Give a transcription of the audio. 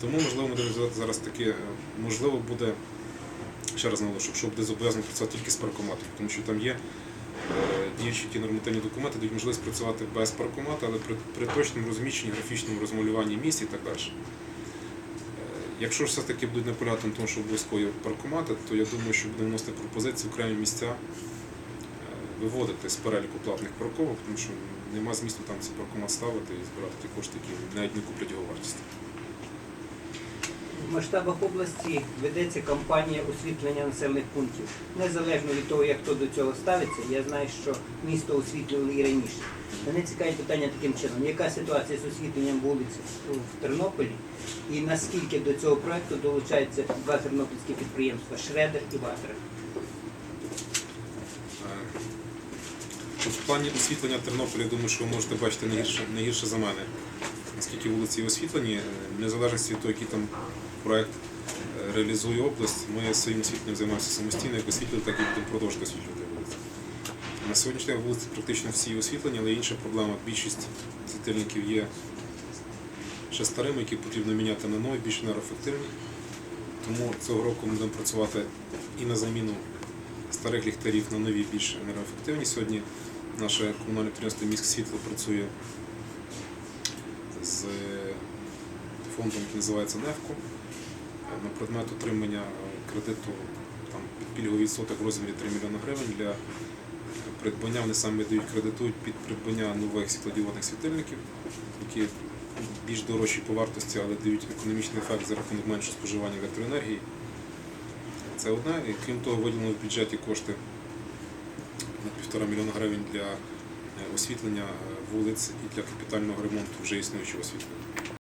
Тому, можливо, ми зараз таке, е, можливо, буде, ще раз наголошую, що буде зобов'язано працювати тільки з паркоматом, тому що там є е, діючі ті нормативні документи, дають можливість працювати без паркомата, але при, при точному розміщенні, графічному розмалюванні місць і так далі. Е, Якщо ж все-таки будуть наполягати на тому, що обов'язково є паркомати, то я думаю, що будемо вносити пропозиції окремі місця виводити з переліку платних парковок, тому що нема змісту там цей паркомат ставити і збирати ті кошти, які навіть не куплять його вартість. В масштабах області ведеться кампанія освітлення населених пунктів. Незалежно від того, як хто до цього ставиться, я знаю, що місто освітлювали і раніше. Мене цікавить питання таким чином, яка ситуація з освітленням вулиць в Тернополі і наскільки до цього проекту долучаються два тернопільські підприємства Шредер і Ватер. Е, В плані освітлення Тернополя, я думаю, що ви можете бачити не гірше, не гірше за мене. Наскільки вулиці освітлені, Е, незалежності від того, який там проект е, реалізує область, ми своїм освітленням займаємося самостійно, як освітлювати, так і будемо продовжувати освітлювати вулиці. На сьогоднішній день вулиці практично всі освітлені, але інша проблема. Більшість світильників є ще старими, які потрібно міняти на нові, більш енергоефективні. Тому цього року ми будемо працювати і на заміну старих ліхтарів на нові більш енергоефективні. Сьогодні наше комунальне підприємство Міськ Світло працює з фондом, який називається НЕФКО на предмет отримання кредиту там, під пільговий відсоток в розмірі 3 мільйони гривень для придбання. Вони самі дають кредитують під придбання нових світлодіодних світильників, які більш дорожчі по вартості, але дають економічний ефект за рахунок меншого споживання електроенергії. Це одне. І крім того, виділено в бюджеті кошти на півтора мільйона гривень для е, освітлення е, вулиць і для капітального ремонту вже існуючого освітлення.